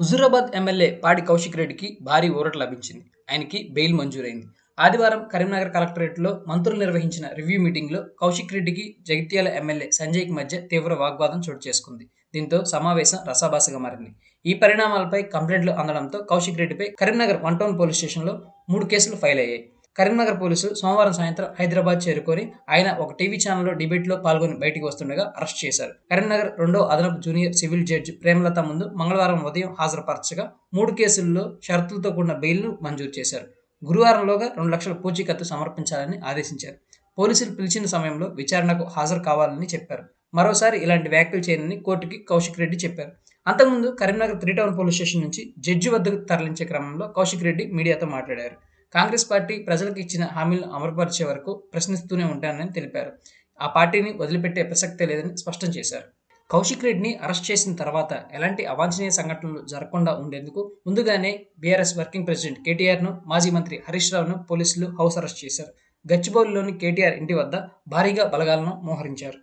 Huzurabad MLA పాడి కౌశిక్ రెడ్డికి భారీ ఊరట లభించింది. ఆయనకి బెయిల్ మంజూరైంది. ఆదివారం కరీంనగర్ కలెక్టరేట్లో మంత్రులు నిర్వహించిన రివ్యూ మీటింగ్లో కౌశిక్ రెడ్డికి జగిత్యాల ఎమ్మెల్యే సంజయ్కి మధ్య తీవ్ర వాగ్వాదం చోటు చేసుకుంది. దీంతో సమావేశం రసాభాసగా మారింది. ఈ పరిణామాలపై కంప్లైంట్లు అందడంతో కౌశిక్ రెడ్డిపై కరీంనగర్ వన్ టౌన్ పోలీస్ స్టేషన్లో మూడు కేసులు ఫైల్ అయ్యాయి కరీంనగర్ పోలీసులు సోమవారం సాయంత్రం హైదరాబాద్ చేరుకొని ఆయన ఒక టీవీ ఛానల్లో డిబేట్లో పాల్గొని బయటికి వస్తుండగా అరెస్ట్ చేశారు. కరీంనగర్ రెండో అదనపు జూనియర్ సివిల్ జడ్జి ప్రేమలత ముందు మంగళవారం ఉదయం హాజరుపరచగా మూడు కేసుల్లో షరతులతో కూడిన బెయిల్ను మంజూరు చేశారు. గురువారంలోగా రెండు లక్షల పూచీకత్తు సమర్పించాలని ఆదేశించారు. పోలీసులు పిలిచిన సమయంలో విచారణకు హాజరు కావాలని చెప్పారు. మరోసారి ఇలాంటి వ్యాఖ్యలు చేయనని కోర్టుకి కౌశిక్ రెడ్డి చెప్పారు. అంతకుముందు Karimnagar three town police station నుంచి జడ్జి వద్దకు తరలించే క్రమంలో కౌశిక్ రెడ్డి మీడియాతో మాట్లాడారు. కాంగ్రెస్ పార్టీ ప్రజలకు ఇచ్చిన హామీలను అమలుపరిచే వరకు ప్రశ్నిస్తూనే ఉంటానని తెలిపారు. ఆ పార్టీని వదిలిపెట్టే ప్రసక్తే లేదని స్పష్టం చేశారు. కౌశిక్ రెడ్డిని అరెస్ట్ చేసిన తర్వాత ఎలాంటి అవాంఛనీయ సంఘటనలు జరగకుండా ఉండేందుకు ముందుగానే బీఆర్ఎస్ వర్కింగ్ ప్రెసిడెంట్ కేటీఆర్ను మాజీ మంత్రి హరీష్ రావును పోలీసులు హౌస్ అరెస్ట్ చేశారు. గచ్చిబౌలిలోని కేటీఆర్ ఇంటి వద్ద భారీగా బలగాలను మోహరించారు.